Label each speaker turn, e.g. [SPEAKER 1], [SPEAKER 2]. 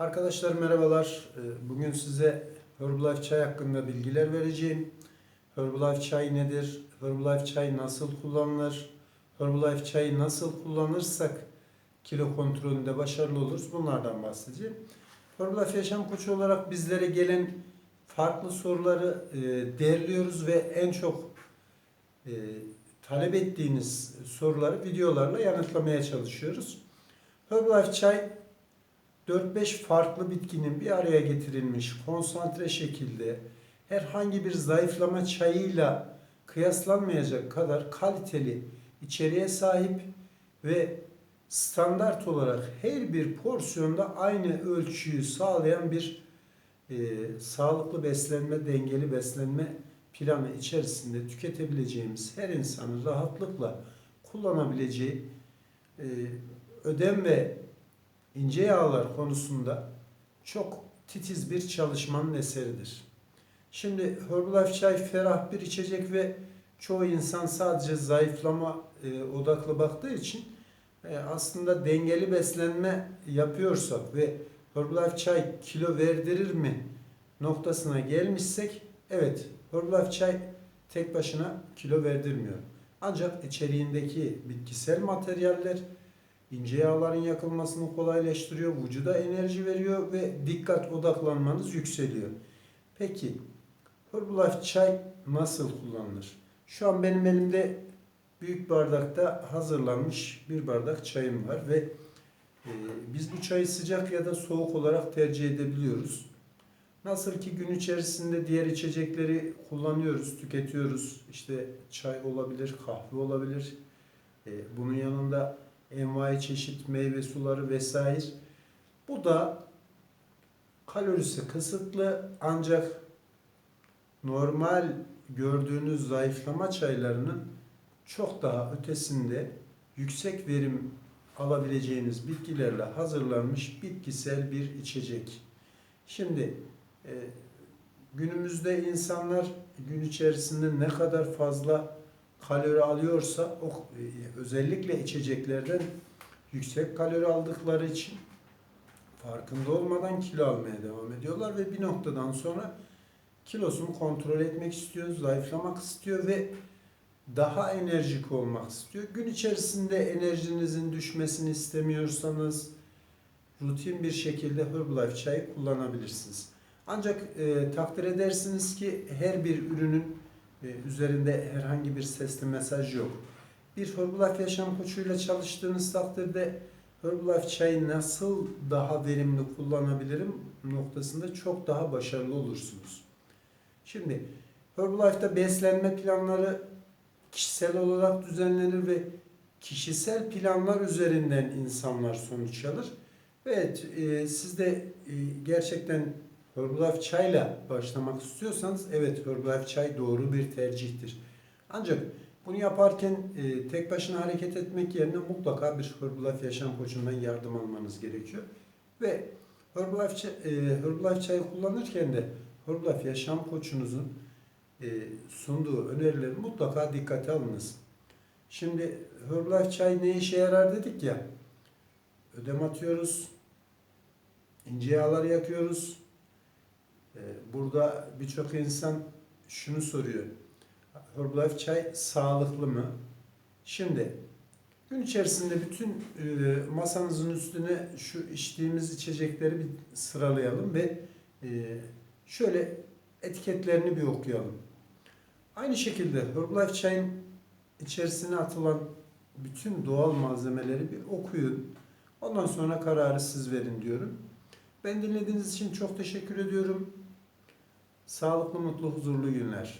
[SPEAKER 1] Arkadaşlar merhabalar. Ee, Bugün size Herbalife çay hakkında bilgiler vereceğim. Herbalife çay nedir? Herbalife çay nasıl kullanılır? Herbalife çayı nasıl kullanırsak kilo kontrolünde başarılı oluruz? Bunlardan bahsedeceğim. Herbalife Yaşam Koçu olarak bizlere gelen farklı soruları e, değerliyoruz ve en çok e, talep ettiğiniz soruları videolarla yanıtlamaya çalışıyoruz. Herbalife çay 4-5 farklı bitkinin bir araya getirilmiş konsantre şekilde herhangi bir zayıflama çayıyla kıyaslanmayacak kadar kaliteli içeriğe sahip ve standart olarak her bir porsiyonda aynı ölçüyü sağlayan bir e, sağlıklı beslenme, dengeli beslenme planı içerisinde tüketebileceğimiz her insanın rahatlıkla kullanabileceği e, ödem ve ince yağlar konusunda çok titiz bir çalışmanın eseridir. Şimdi Herbalife çay ferah bir içecek ve çoğu insan sadece zayıflama e, odaklı baktığı için e, aslında dengeli beslenme yapıyorsak ve Herbalife çay kilo verdirir mi noktasına gelmişsek evet Herbalife çay tek başına kilo verdirmiyor. Ancak içeriğindeki bitkisel materyaller ince yağların yakılmasını kolaylaştırıyor, vücuda enerji veriyor ve dikkat odaklanmanız yükseliyor. Peki Herbalife çay nasıl kullanılır? Şu an benim elimde büyük bardakta hazırlanmış bir bardak çayım var ve e, biz bu çayı sıcak ya da soğuk olarak tercih edebiliyoruz. Nasıl ki gün içerisinde diğer içecekleri kullanıyoruz, tüketiyoruz. İşte çay olabilir, kahve olabilir. E, bunun yanında envai çeşit meyve suları vesaire. Bu da kalorisi kısıtlı ancak normal gördüğünüz zayıflama çaylarının çok daha ötesinde yüksek verim alabileceğiniz bitkilerle hazırlanmış bitkisel bir içecek. Şimdi e, günümüzde insanlar gün içerisinde ne kadar fazla kalori alıyorsa o e, özellikle içeceklerden yüksek kalori aldıkları için farkında olmadan kilo almaya devam ediyorlar ve bir noktadan sonra kilosunu kontrol etmek istiyor, zayıflamak istiyor ve daha enerjik olmak istiyor. Gün içerisinde enerjinizin düşmesini istemiyorsanız rutin bir şekilde Herbalife çayı kullanabilirsiniz. Ancak e, takdir edersiniz ki her bir ürünün üzerinde herhangi bir sesli mesaj yok. Bir Herbalife yaşam koçuyla çalıştığınız takdirde Herbalife çayı nasıl daha verimli kullanabilirim noktasında çok daha başarılı olursunuz. Şimdi Herbalife'da beslenme planları kişisel olarak düzenlenir ve kişisel planlar üzerinden insanlar sonuç alır. Evet, e, siz de e, gerçekten Herbalife çayla başlamak istiyorsanız evet Herbalife çay doğru bir tercihtir. Ancak bunu yaparken e, tek başına hareket etmek yerine mutlaka bir Herbalife yaşam koçundan yardım almanız gerekiyor. Ve Herbalife, e, Herbalife çayı kullanırken de Herbalife yaşam koçunuzun e, sunduğu önerileri mutlaka dikkate alınız. Şimdi Herbalife çay ne işe yarar dedik ya. Ödem atıyoruz. ince yağlar yakıyoruz. E, burada birçok insan şunu soruyor. Herbalife çay sağlıklı mı? Şimdi gün içerisinde bütün e, masanızın üstüne şu içtiğimiz içecekleri bir sıralayalım ve e, şöyle etiketlerini bir okuyalım. Aynı şekilde Herbalife çayın içerisine atılan bütün doğal malzemeleri bir okuyun. Ondan sonra kararı siz verin diyorum. Ben dinlediğiniz için çok teşekkür ediyorum. Sağlıklı, mutlu, huzurlu günler.